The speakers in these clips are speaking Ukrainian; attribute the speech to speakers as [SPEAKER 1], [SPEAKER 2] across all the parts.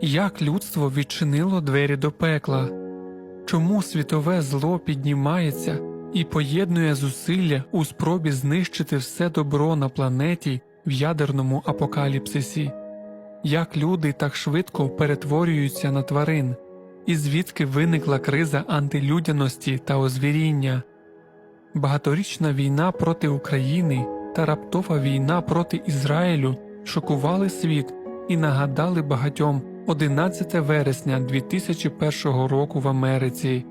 [SPEAKER 1] Як людство відчинило двері до пекла? Чому світове зло піднімається і поєднує зусилля у спробі знищити все добро на планеті в ядерному апокаліпсисі? Як люди так швидко перетворюються на тварин, і звідки виникла криза антилюдяності та озвіріння? Багаторічна війна проти України та раптова війна проти Ізраїлю шокували світ і нагадали багатьом 11 вересня 2001 року в Америці.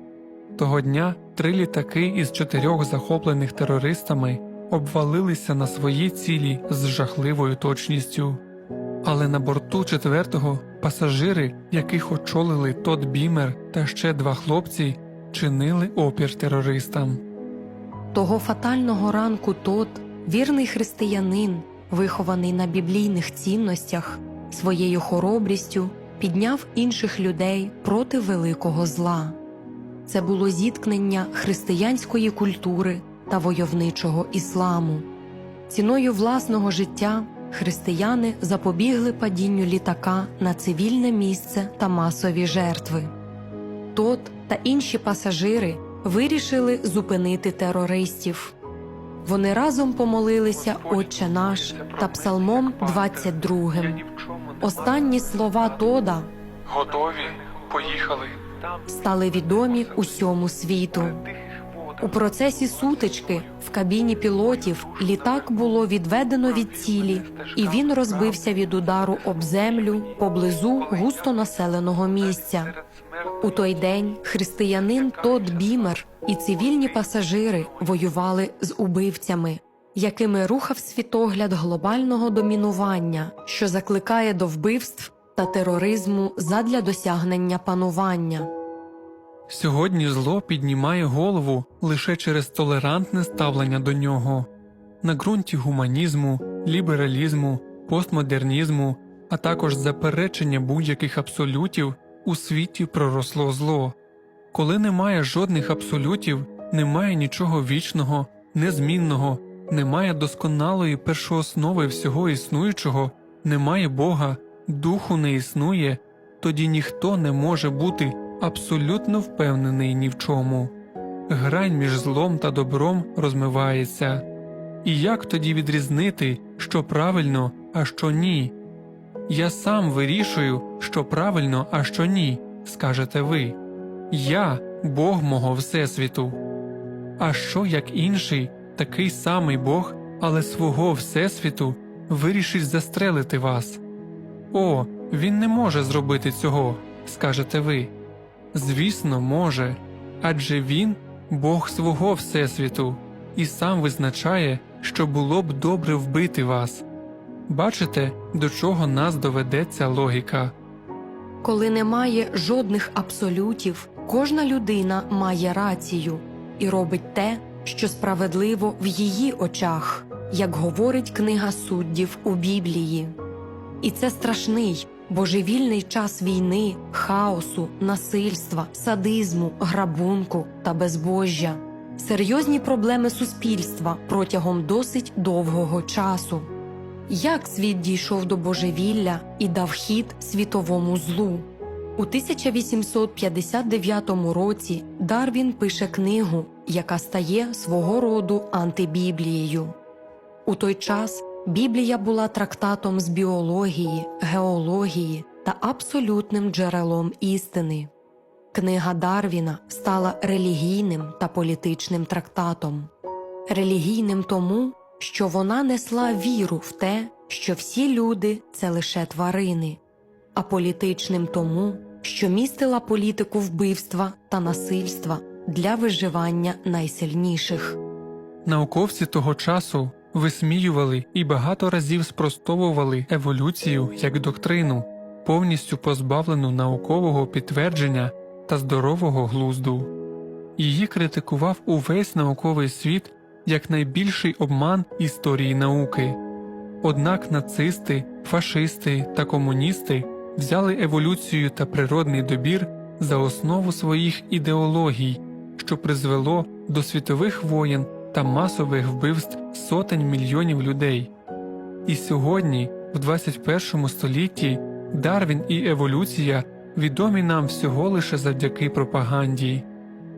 [SPEAKER 1] Того дня три літаки із чотирьох захоплених терористами обвалилися на свої цілі з жахливою точністю. Але на борту четвертого пасажири, яких очолили Тод Бімер та ще два хлопці, чинили опір терористам.
[SPEAKER 2] Того фатального ранку тот, вірний християнин, вихований на біблійних цінностях, своєю хоробрістю підняв інших людей проти великого зла. Це було зіткнення християнської культури та войовничого ісламу. Ціною власного життя християни запобігли падінню літака на цивільне місце та масові жертви. Тот та інші пасажири вирішили зупинити терористів. Вони разом помолилися Отче наш та Псалмом 22. Останні слова Тода
[SPEAKER 1] Готові? Поїхали.
[SPEAKER 2] стали відомі усьому світу. У процесі сутички в кабіні пілотів літак було відведено від цілі, і він розбився від удару об землю поблизу густонаселеного місця. У той день християнин Тод Бімер і цивільні пасажири воювали з убивцями, якими рухав світогляд глобального домінування, що закликає до вбивств та тероризму задля досягнення панування.
[SPEAKER 1] Сьогодні зло піднімає голову лише через толерантне ставлення до нього. На ґрунті гуманізму, лібералізму, постмодернізму, а також заперечення будь-яких абсолютів у світі проросло зло. Коли немає жодних абсолютів, немає нічого вічного, незмінного, немає досконалої першооснови всього існуючого, немає Бога, духу не існує, тоді ніхто не може бути абсолютно впевнений ні в чому. Грань між злом та добром розмивається. І як тоді відрізнити, що правильно, а що ні? Я сам вирішую, що правильно, а що ні, скажете ви. Я Бог мого Всесвіту. А що як інший, такий самий Бог, але свого Всесвіту, вирішить застрелити вас? О, він не може зробити цього, скажете ви. Звісно, може, адже він Бог свого Всесвіту, і сам визначає, що було б добре вбити вас. Бачите, до чого нас доведеться логіка.
[SPEAKER 2] Коли немає жодних абсолютів, кожна людина має рацію і робить те, що справедливо в її очах, як говорить книга суддів у Біблії. І це страшний, божевільний час війни, хаосу, насильства, садизму, грабунку та безбожжя, серйозні проблеми суспільства протягом досить довгого часу. Як світ дійшов до божевілля і дав хід світовому злу? У 1859 році Дарвін пише книгу, яка стає свого роду антибіблією. У той час Біблія була трактатом з біології, геології та абсолютним джерелом істини. Книга Дарвіна стала релігійним та політичним трактатом. Релігійним тому, що вона несла віру в те, що всі люди це лише тварини, а політичним тому, що містила політику вбивства та насильства для виживання найсильніших.
[SPEAKER 1] Науковці того часу висміювали і багато разів спростовували еволюцію як доктрину, повністю позбавлену наукового підтвердження та здорового глузду. Її критикував увесь науковий світ як найбільший обман історії науки. Однак нацисти, фашисти та комуністи взяли еволюцію та природний добір за основу своїх ідеологій, що призвело до світових воєн та масових вбивств сотень мільйонів людей. І сьогодні, в 21 столітті, Дарвін і еволюція відомі нам всього лише завдяки пропаганді.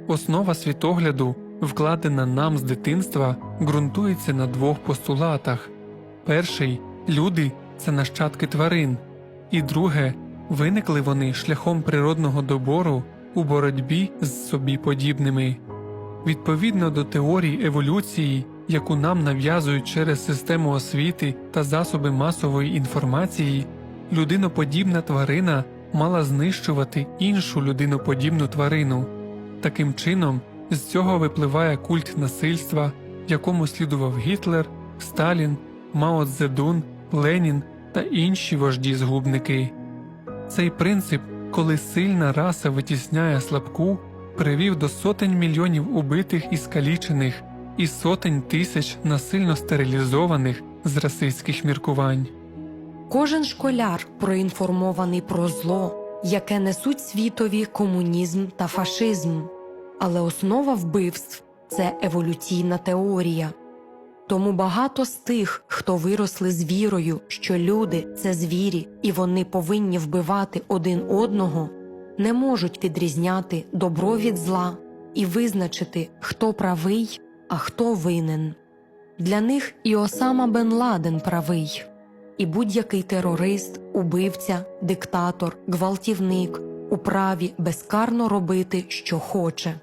[SPEAKER 1] Основа світогляду, вкладена нам з дитинства, ґрунтується на двох постулатах перший люди це нащадки тварин, і друге виникли вони шляхом природного добору у боротьбі з собі подібними. Відповідно до теорії еволюції, яку нам нав'язують через систему освіти та засоби масової інформації, людиноподібна тварина мала знищувати іншу людиноподібну тварину. Таким чином, з цього випливає культ насильства, якому слідував Гітлер, Сталін, Мао Цзедун, Ленін та інші вожді-згубники. Цей принцип, коли сильна раса витісняє слабку, привів до сотень мільйонів убитих і скалічених і сотень тисяч насильно стерилізованих з расистських міркувань.
[SPEAKER 2] Кожен школяр проінформований про зло, яке несуть світові комунізм та фашизм, але основа вбивств це еволюційна теорія. Тому багато з тих, хто виросли з вірою, що люди це звірі і вони повинні вбивати один одного, не можуть відрізняти добро від зла і визначити, хто правий, а хто винен. Для них і Осама Бен Ладен правий, і будь-який терорист, убивця, диктатор, гвалтівник у праві безкарно робити, що хоче.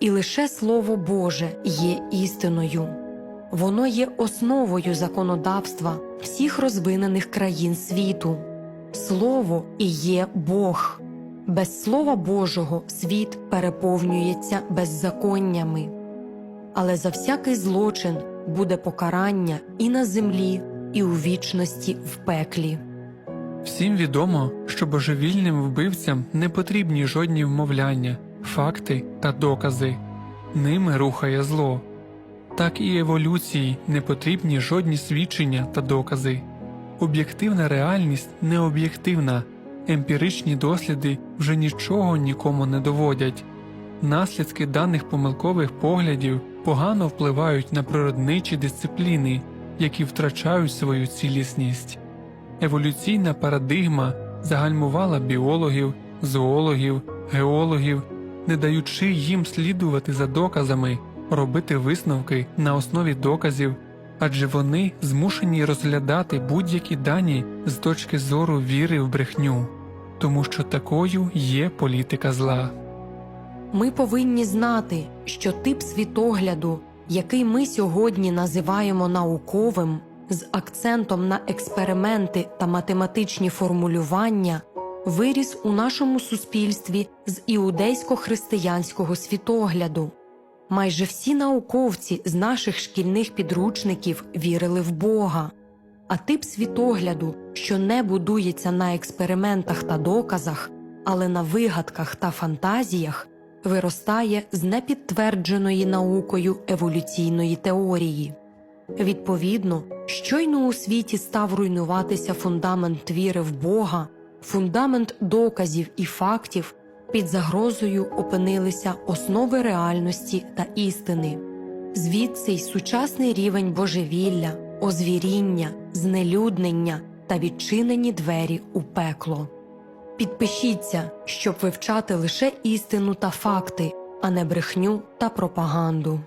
[SPEAKER 2] І лише Слово Боже є істиною. Воно є основою законодавства всіх розвинених країн світу. Слово і є Бог. Без Слова Божого світ переповнюється беззаконнями. Але за всякий злочин буде покарання і на землі, і у вічності в пеклі.
[SPEAKER 1] Всім відомо, що божевільним вбивцям не потрібні жодні вмовляння, факти та докази. Ними рухає зло. Так і еволюції не потрібні жодні свідчення та докази. Об'єктивна реальність не об'єктивна, емпіричні досліди вже нічого нікому не доводять. Наслідки даних помилкових поглядів погано впливають на природничі дисципліни, які втрачають свою цілісність. Еволюційна парадигма загальмувала біологів, зоологів, геологів, не даючи їм слідувати за доказами, робити висновки на основі доказів, адже вони змушені розглядати будь-які дані з точки зору віри в брехню, тому що такою є політика зла.
[SPEAKER 2] Ми повинні знати, що тип світогляду, який ми сьогодні називаємо науковим, з акцентом на експерименти та математичні формулювання, виріс у нашому суспільстві з іудейсько-християнського світогляду. Майже всі науковці з наших шкільних підручників вірили в Бога, а тип світогляду, що не будується на експериментах та доказах, але на вигадках та фантазіях, виростає з непідтвердженої наукою еволюційної теорії. Відповідно, щойно у світі став руйнуватися фундамент віри в Бога, фундамент доказів і фактів, під загрозою опинилися основи реальності та істини. Звідси й сучасний рівень божевілля, озвіріння, знелюднення та відчинені двері у пекло. Підпишіться, щоб вивчати лише істину та факти, а не брехню та пропаганду.